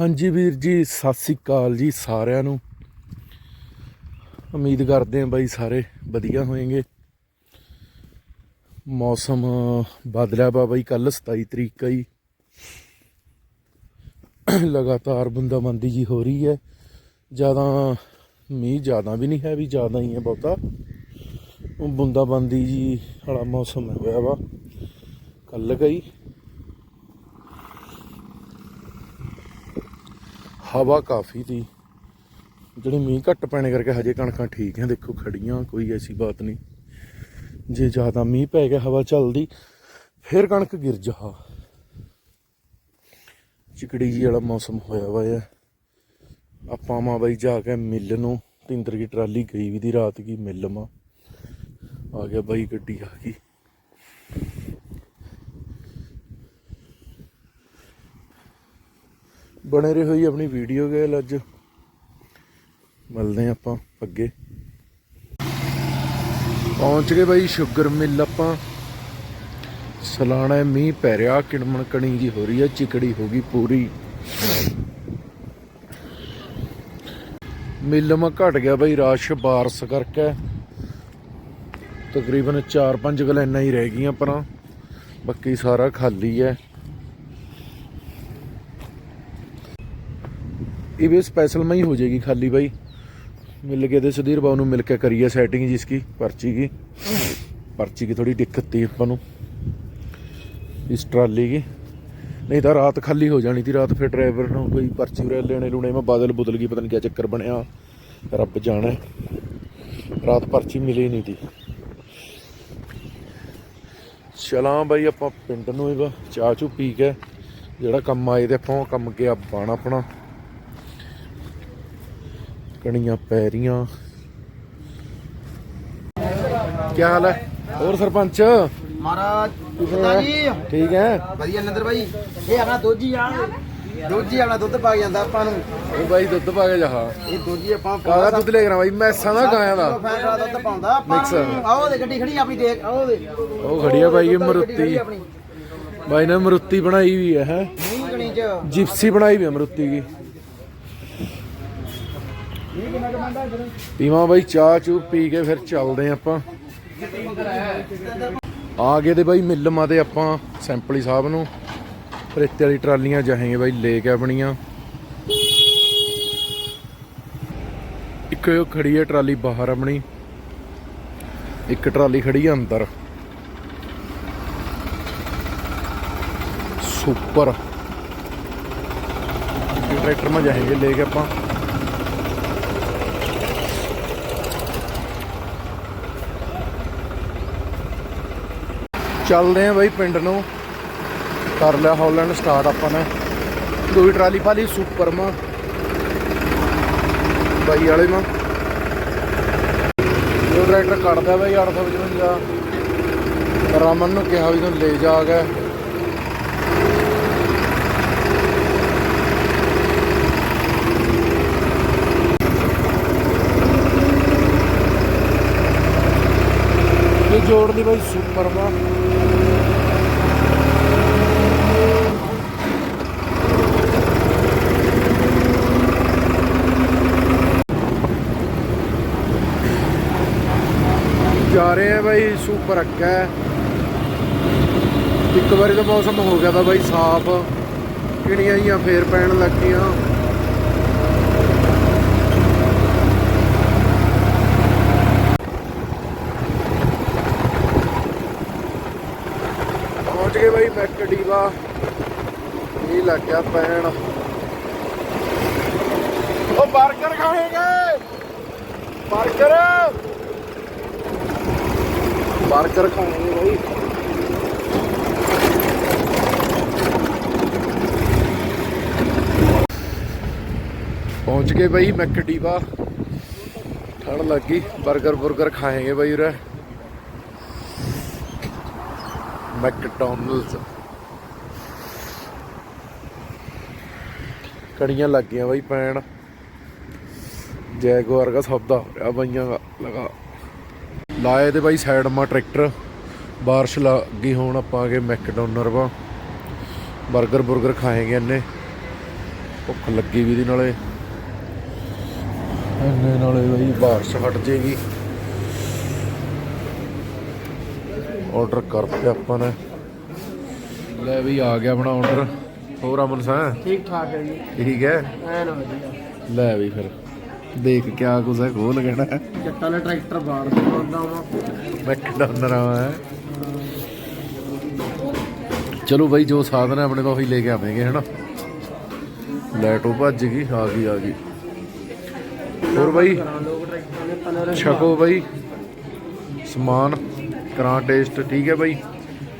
ਹਾਂਜੀ ਵੀਰ ਜੀ, ਸਤਿ ਸ੍ਰੀ ਅਕਾਲ ਜੀ ਸਾਰਿਆਂ ਨੂੰ। ਉਮੀਦ ਕਰਦੇ ਹਾਂ ਬਾਈ ਸਾਰੇ ਵਧੀਆ ਹੋਏਗੇ। ਮੌਸਮ ਬਦਲਿਆ ਵਾ ਬਾਈ ਕੱਲ 27 ਤਰੀਕ ਕਈ ਲਗਾਤਾਰ ਬੁੰਦਾਬੰਦੀ ਜੀ ਹੋ ਰਹੀ ਹੈ। ਜ਼ਿਆਦਾ ਮੀਂਹ ਜ਼ਿਆਦਾ ਵੀ ਨਹੀਂ ਹੈ ਵੀ ਜ਼ਿਆਦਾ ਹੀ ਹੈ ਬਹੁਤਾ। ਉਹ ਬੁੰਦਾਬੰਦੀ ਜੀ ਵਾਲਾ ਮੌਸਮ ਹੋਇਆ ਵਾ। ਕੱਲ ਕਈ ਹਵਾ ਕਾਫੀ ਤੀ ਜਿਹੜੀ ਮੀਂਹ ਘੱਟ ਪੈਣੇ ਕਰਕੇ ਹਜੇ ਕਣਕਾਂ ਠੀਕ ਹੈ ਦੇਖੋ ਖੜੀਆਂ ਕੋਈ ਐਸੀ ਬਾਤ ਨਹੀਂ। ਜੇ ਜ਼ਿਆਦਾ ਮੀਂਹ ਪੈ ਗਿਆ, ਹਵਾ ਚੱਲਦੀ, ਫਿਰ ਕਣਕ ਗਿਰ ਜਾ। ਚਿਕੜੀ ਜੀ ਵਾਲਾ ਮੌਸਮ ਹੋਇਆ ਵਾ ਹੈ ਆਪਾਂ ਮਾ ਬਾਈ ਜਾ ਕੇ ਮਿਲ ਨੂੰ ਤਿੰਦਰ ਦੀ ਟਰਾਲੀ ਗਈ ਵੀ ਦੀ ਰਾਤ ਕੀ ਮਿੱਲ ਮਾ। ਆ ਗਿਆ ਬਾਈ ਗੱਡੀ ਆ ਗਈ। ਬਣੇ ਰਹੋ ਜੀ ਆਪਣੀ ਵੀਡੀਓ ਗੇਲ ਅੱਜ। ਮਿਲਦੇ ਹਾਂ ਆਪਾਂ ਅੱਗੇ। ਪਹੁੰਚ ਗਏ ਬਾਈ ਸ਼ੂਗਰ ਮਿੱਲ ਆਪਾਂ। ਸਲਾਣਾ ਮੀਂਹ ਪੈ ਰਿਹਾ, ਕਿਣਮਣ ਕਣੀ ਜੀ ਹੋ ਰਹੀ ਹੈ, ਚਿਕੜੀ ਹੋ ਗਈ ਪੂਰੀ। ਮਿੱਲ ਮਾ ਘਟ ਗਿਆ ਬਾਈ, ਰਾਸ਼ ਬਾਰਸ ਕਰਕੇ। ਤਕਰੀਬਨ 4-5 ਗਲੈਨਾਂ ਹੀ ਰਹਿ ਗਈਆਂ ਪਰਾਂ। ਬਾਕੀ ਸਾਰਾ ਖਾਲੀ ਹੈ। ये भी स्पेशल में ही हो जाएगी खाली भाई मिल गए थे सुधीर बाबू मिल के करिए सेटिंग जिसकी पर्ची की पर्ची की थोड़ी दिक्कत थी अपन इस ट्राली की नहीं तो रात खाली हो जानी थी रात फिर ड्राइवर ने कोई पर्ची वगैरह लेने लूने में बादल बुदल गई पता नहीं क्या चक्कर बनया रब जाने रात पर्ची मिली नहीं थी ਚਲਾਂ ਬਾਈ ਆਪਾਂ ਪਿੰਡ ਨੂੰ ਹੀ ਵਾ ਚਾਹ ਚੂ ਪੀ ਕੇ ਜਿਹੜਾ ਕੰਮ ਆਏ ਤੇ ਆਪਾਂ ਉਹ ਕੰਮ ਗਿਆ ਬਾਣਾ ਆਪਣਾ ਕਣੀਆਂ ਪੈ ਰਹੀਆਂ। ਕੀ ਹਾਲ ਹੈ? ਹੋਰ ਸਰਪੰਚ? ਮਹਾਰਾਜ ਕਿੱਦਾਂ? ਜੀ? ਠੀਕ ਹੈ। ਵਧੀਆ ਨੰਦਰ ਭਾਈ ਇਹ ਆਪਣਾ ਦੋਜੀ ਆ। ਦੋਜੀ ਆਪਣਾ ਦੁੱਧ ਪਾ ਕੇ ਜਾਂਦਾ ਆਪਾਂ ਨੂੰ। ਉਹ ਬਾਈ ਦੁੱਧ ਪਾ ਕੇ ਜਾਹਾ। ਇਹ ਦੋਜੀ ਆਪਾਂ ਕਾਹਦਾ ਦੁੱਧ ਲੈ ਕੇ ਆਣਾ ਬਾਈ? ਮੈਸਾਂ ਦਾ ਗਾਇਆਂ ਦਾ। ਵਾਲਾ ਦੁੱਧ ਪਾਉਂਦਾ। ਆਪਾਂ Mix। ਨੂੰ। ਆਓ ਦੇ ਗੱਡੀ ਖੜੀ ਆਪਣੀ ਦੇਖ ਆਓ ਦੇ ਉਹ ਖੜੀ ਆ ਬਾਈ ਇਹ ਮਰੁੱਤੀ। ਬਾਈ ਨੇ ਮਰੁੱਤੀ ਬਣਾਈ ਵੀ ਹੈ ਹੈ? ਜਿਪਸੀ ਬਣਾਈ ਵੀ ਹੈ ਮਰੁੱਤੀ ਦੀ। ਪੀਵਾ ਬਾਈ, ਚਾਹ ਚੂ ਪੀ ਕੇ ਫਿਰ ਚੱਲਦੇ ਆਪਾਂ। ਆ ਗਏ ਤੇ ਬਾਈ ਮਿਲ ਮਾ ਤੇ ਆਪਾਂ ਸੈਂਪਲੀ ਸਾਹਿਬ ਨੂੰ। ਰੇਤੇ ਵਾਲੀ ਟਰਾਲੀਆਂ ਜਾਹਾਂਗੇ ਬਾਈ ਲੈ ਕੇ ਆਪਣੀਆਂ। ਇੱਕ ਉਹ ਖੜੀ ਹੈ ਟਰਾਲੀ ਬਾਹਰ ਆਪਣੀ। ਇੱਕ ਟਰਾਲੀ ਖੜੀ ਹੈ ਅੰਦਰ। ਸੁਪਰ। ਟਰੈਕਟਰ ਮਾ ਜਾਹਾਂਗੇ ਲੈ ਕੇ ਆਪਾਂ। ਚੱਲਦੇ ਆਂ ਬਾਈ ਪਿੰਡ ਨੂੰ। ਕਰ ਲਿਆ ਹੌਲੈਂਡ ਸਟਾਰਟ ਆਪਾਂ ਨੇ। ਦੂਈ ਟਰਾਲੀ ਪਾਲੀ ਸੁਪਰ ਮਾ ਬਾਈ ਵਾਲੇ ਮਾ। ਉਹ ਟਰੈਕਟਰ ਕੱਢਦਾ ਬਾਈ 855 ਰਮਨ ਨੂੰ ਕਿਹਾ ਵੀ ਤੂੰ ਲੈ ਜਾ ਕੇ। ਇਹ ਜੋੜ ਦੀ ਬਾਈ ਸੁਪਰਮਾ ਵਾ ਰਹੇ ਆ ਬਾਈ ਸੁਪਰ ਅੱਗਾ ਇੱਕ ਵਾਰੀ ਤਾਂ ਮੌਸਮ ਹੋ ਗਿਆ ਤਾਂ ਬਾਈ ਸਾਫ਼। ਕਿਹੜੀਆਂ ਜੀਆਂ ਫੇਰ ਪੈਣ ਲੱਗੀਆਂ। ਪਹੁੰਚ ਗਏ ਬਾਈ ਮੈਕਡੀਵਾ ਇਹ ਲੱਗ ਗਿਆ ਪੈਣ। ਉਹ 버ਗਰ ਖਾਣਗੇ। 버ਗਰ 버ਗਰ ਖਾਣੇ ਬਾਈ। ਪਹੁੰਚ ਗਏ ਬਾਈ ਮੈਕਡੀਵਾ। ਠੰਡ ਲੱਗ ਗਈ 버ਗਰ 버ਗਰ ਖਾਏਗੇ ਬਾਈ ਉਰੇ। ਮੈਕਡੋਨਲਡਸ। ਕੜੀਆਂ ਲੱਗ ਗਈਆਂ ਬਾਈ ਪੈਣ। ਜੈਗਵਾਰ ਦਾ ਸੌਦਾ ਹੋ ਰਿਹਾ ਦਾ, ਲਗਾ। ਲਾਏ ਤੇ ਬਾਈ ਸਾਈਡ ਮਾ ਟਰੈਕਟਰ। ਬਾਰਿਸ਼ ਲੱਗੀ ਹੋਣ ਆਪਾਂ ਗਏ ਮੈਕਡੋਨਰ ਵਾ। 버ਗਰ 버ਗਰ ਖਾਏਗੇ ਇਹਨੇ ਭੁੱਖ ਲੱਗੀ ਵੀ ਦੀ ਨਾਲੇ। ਇੰਨੇ ਨਾਲੇ ਬਈ ਬਾਰਿਸ਼ ਹਟ ਜੇਗੀ ਆਰਡਰ ਕਰਤੇ ਆਪਾਂ ਨੇ। ਲੈ ਵੀ ਆ ਗਿਆ ਆਪਣਾ ਆਰਡਰ ਹੋਰ ਅਮਨ ਸਾਂ? ਠੀਕ ਠਾਕ ਹੈ ਜੀ। ਠੀਕ ਹੈ? ਐਨ ਵਧੀਆ। ਲੈ ਵੀ ਫਿਰ। ਦੇਖ ਕਿਆ ਕੁਝ ਹੈ ਖੋਲ ਕਹਿਣਾ ਜੱਟਾਂ ਨੇ ਟਰੈਕਟਰ ਬਾੜ ਕੇ ਬੰਦਾ ਵਾ। ਮੈਕਡੋਨਰ ਆ ਚਲੋ ਬਾਈ, ਜੋ ਸਾਧਨ ਹੈ ਆਪਣੇ ਤੋਂ ਉਹੀ ਲੈ ਕੇ ਆਵੇਂਗੇ, ਹਨਾ। ਲੈਟੋ ਭੱਜ ਗਈ, ਆ ਗਈ ਆ ਗਈ। ਹੋਰ ਬਾਈ? ਕਰਾਂ ਲੋਕ ਟਰੈਕਟਰਾਂ ਨੇ ਪਨਰ ਛਕੋ ਬਾਈ। ਸਮਾਨ, ਕਰਾਂ ਟੇਸਟ, ਠੀਕ ਹੈ ਬਾਈ।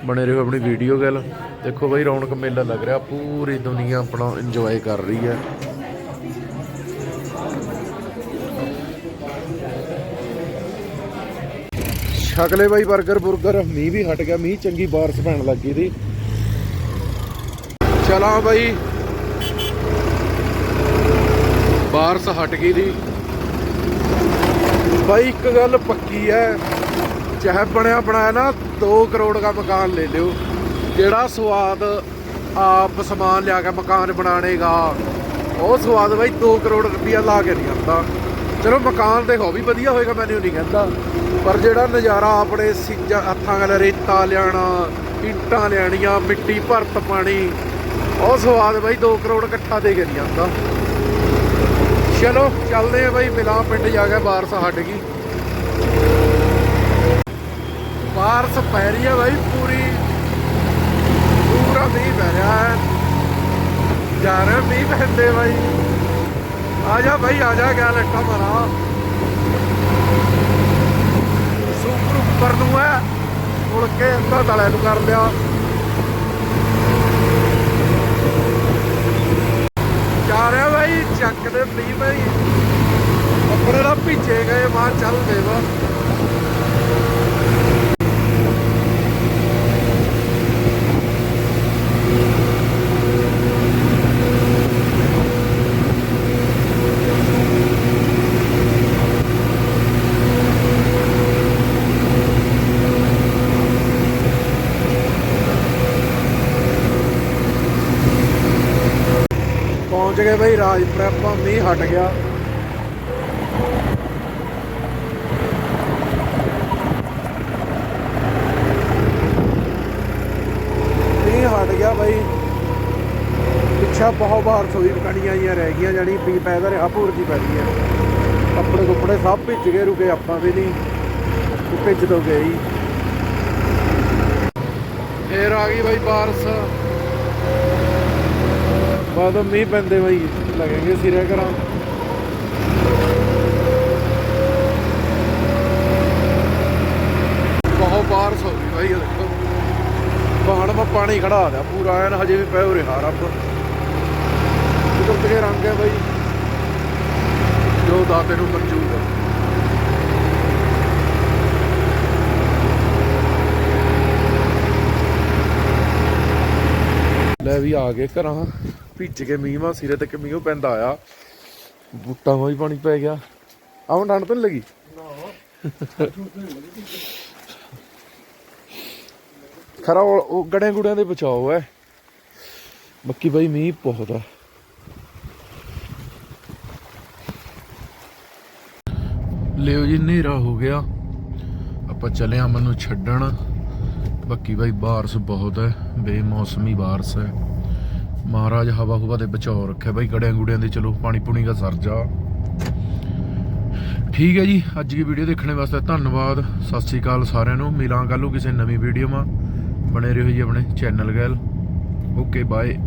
ਬਣੇ ਰਹੋ ਆਪਣੀ ਵੀਡੀਓ ਗੱਲ। ਦੇਖੋ ਬਾਈ, ਰੌਣਕ ਮੇਲਾ ਲੱਗ ਰਿਹਾ, ਪੂਰੀ ਦੁਨੀਆ ਆਪਣਾ ਇੰਜੋਏ ਕਰ ਰਹੀ ਹੈ। ਛਕਲੇ ਬਾਈ 버ਗਰ ਬੁਰਗਰ, ਮੀਂਹ ਵੀ ਹਟ ਗਿਆ, ਮੀਂਹ ਚੰਗੀ ਬਾਰਿਸ਼ ਪੈਣ ਲੱਗੀ ਦੀ ਚਲਾਂ ਬਾਈ। ਬਾਰਿਸ਼ ਹਟ ਗਈ ਦੀ। ਬਾਈ ਇੱਕ ਗੱਲ ਪੱਕੀ ਹੈ ਚਾਹੇ ਬਣਿਆ ਬਣਾਇਆ ਨਾ 2 ਕਰੋੜ ਦਾ ਮਕਾਨ ਲੈ ਲਿਓ। ਜਿਹੜਾ ਸਵਾਦ ਆਪ ਸਮਾਨ ਲਿਆ ਕੇ ਮਕਾਨ ਬਣਾਣੇਗਾ, ਉਹ ਸਵਾਦ ਬਾਈ 2 ਕਰੋੜ ਰੁਪਈਆ ਲਾ ਕੇ ਨਹੀਂ ਆਉਂਦਾ। ਚਲੋ ਮਕਾਨ ਤੇ ਹੋ ਵੀ ਵਧੀਆ ਹੋਏਗਾ ਮੈਨੂੰ ਨਹੀਂ ਕਹਿੰਦਾ। ਪਰ ਜਿਹੜਾ ਨਜ਼ਾਰਾ ਆਪਣੇ ਸਿੱਜਾ ਹੱਥਾਂ ਨਾਲ ਰੇਤਾ ਲਿਆਣਾ ਇੱਟਾਂ ਲਿਆਣੀਆਂ ਮਿੱਟੀ ਭਰਤ ਪਾਣੀ, ਉਹ ਸਵਾਦ ਬਾਈ 2 ਕਰੋੜ ਇਕੱਠਾ ਦੇ ਕੇ ਨਹੀਂ ਆਉਂਦਾ। ਚਲੋ, ਚੱਲਦੇ ਆ ਬਾਈ ਮਿਲਾਂ ਪਿੰਡ ਜਾ ਕੇ ਬਾਰਸ ਹਟ ਗਈ। ਬਾਰਸ ਪੈ ਰਹੀ ਹੈ ਬਾਈ, ਪੂਰੀ। ਪੂਰਾ ਮੀਂਹ ਪੈ ਰਿਹਾ ਹੈ। ਜਾ ਮੀਂਹ ਪੈਂਦੇ ਬਾਈ। ਆ ਜਾ ਬਾਈ ਆ ਜਾ ਗਿਆ ਲੱਟਾ ਮਾਰਾ। ਸੁਪਰ ਉੱਪਰ ਨੂੰ ਹੈ ਮੁੜ ਕੇ ਅੰਦਰ ਤਲੇ ਨੂੰ ਕਰ ਲਿਆ। ਜਾ ਰਿਹਾ ਬਾਈ ਚੱਕ ਦੇ ਪੀ ਭਾਈ। ਕੱਪੜੇ ਦਾ ਭਿੱਜੇ ਗਏ, ਬਾਹਰ ਚੱਲ ਦੇਵਾ ਪਹੁੰਚ ਗਏ ਬਈ, ਰਾਜਪੁਰ ਆਪਾਂ ਮੀਂਹ ਹਟ ਗਿਆ। ਮੀਂਹ ਹਟ ਗਿਆ ਬਈ। ਪਿੱਛਾ ਬਹੁਤ ਬਾਰ ਸੋਈ ਕਣੀਆਂ ਆਈਆਂ ਰਹਿ ਗਈਆਂ ਜਾਨੀ ਪੀ ਪੈਦਾ ਰਿਹਾ ਭੂਰ ਦੀ ਪੈਦੀ ਹੈ। ਕੱਪੜੇ ਕੁੱਪੜੇ ਸਭ ਭਿੱਜ ਗਏ, ਰੁਕੇ ਆਪਾਂ ਵੀ ਨਹੀਂ। ਭਿੱਜ ਤੋਂ ਗਏ ਫੇਰ ਆ ਗਈ ਬਾਈ ਬਾਰਸ। ਬਾਅਦ ਮੀਂਹ ਪੈਂਦੇ ਬਈ ਲੱਗेंगे ਸਿਰੇ ਕਰਾਂ ਬਹੁਤ ਬਾਰਿਸ਼ ਹੋ ਗਈ ਬਾਈ ਦੇਖੋ। ਪਹਾੜ 'ਮਾ ਪਾਣੀ ਖੜਾ ਆ ਪੂਰਾ ਐਨ ਹਜੇ ਵੀ ਪੈ ਹੋ ਰਿਹਾ ਰੱਬ ਕੁਦਰਤ ਦੇ ਰੰਗ ਹੈ ਬਾਈ? ਜੋ ਦਾਤੇ ਨੂੰ ਮਨਜ਼ੂਰ ਹੈ ਲੈ ਵੀ ਆ ਗਏ ਘਰਾਂ। ਭਿੱਜ ਕੇ ਮੀਂਹ ਮਾ ਸਿਰੇ ਤੱਕ ਮੀਂਹ ਪੈਂਦਾ ਆ ਬੂਟਾਂ ਮਾ ਪਾਣੀ ਪੈ ਗਿਆ। ਆਉਂ ਡੰਡ ਤਾਂ ਲੱਗੀ? ਖਰਾ ਉਹ ਗੜਿਆਂ ਗੁੜਿਆਂ ਦੇ ਬਚਾਓ ਐ। ਬਾਕੀ ਬਾਈ ਮੀਂਹ ਬਹੁਤ ਆ। ਲਿਓ ਜੀ, ਹਨੇਰਾ ਹੋ ਗਿਆ। ਆਪਾਂ ਚੱਲੇ ਆ ਮੈਨੂੰ ਛੱਡਣ। ਬਾਕੀ ਬਾਈ ਬਾਰਿਸ਼ ਬਹੁਤ ਹੈ ਬੇਮੌਸਮੀ ਬਾਰਿਸ਼ ਹੈ ਮਹਾਰਾਜ ਹਵਾ ਹੁਵਾ ਦੇ ਬਚਾਓ ਰੱਖਿਆ ਬਾਈ, ਗੜਿਆਂ ਗੁੜਿਆਂ ਦੇ ਚਲੋ, ਪਾਣੀ ਪੂਣੀ ਦਾ ਸਰ ਜਾ। ਠੀਕ ਹੈ ਜੀ, ਅੱਜ ਦੀ ਵੀਡੀਓ ਦੇਖਣ ਵਾਸਤੇ ਧੰਨਵਾਦ, ਸਤਿ ਸ੍ਰੀ ਅਕਾਲ ਸਾਰਿਆਂ ਨੂੰ, ਮਿਲਾਂ ਕੱਲ੍ਹ ਨੂੰ ਕਿਸੇ ਨਵੀਂ ਵੀਡੀਓ ਮਾ ਬਣੇ ਰਹੋ ਜੀ ਆਪਣੇ ਚੈਨਲ ਗੈਲ। Okay, bye.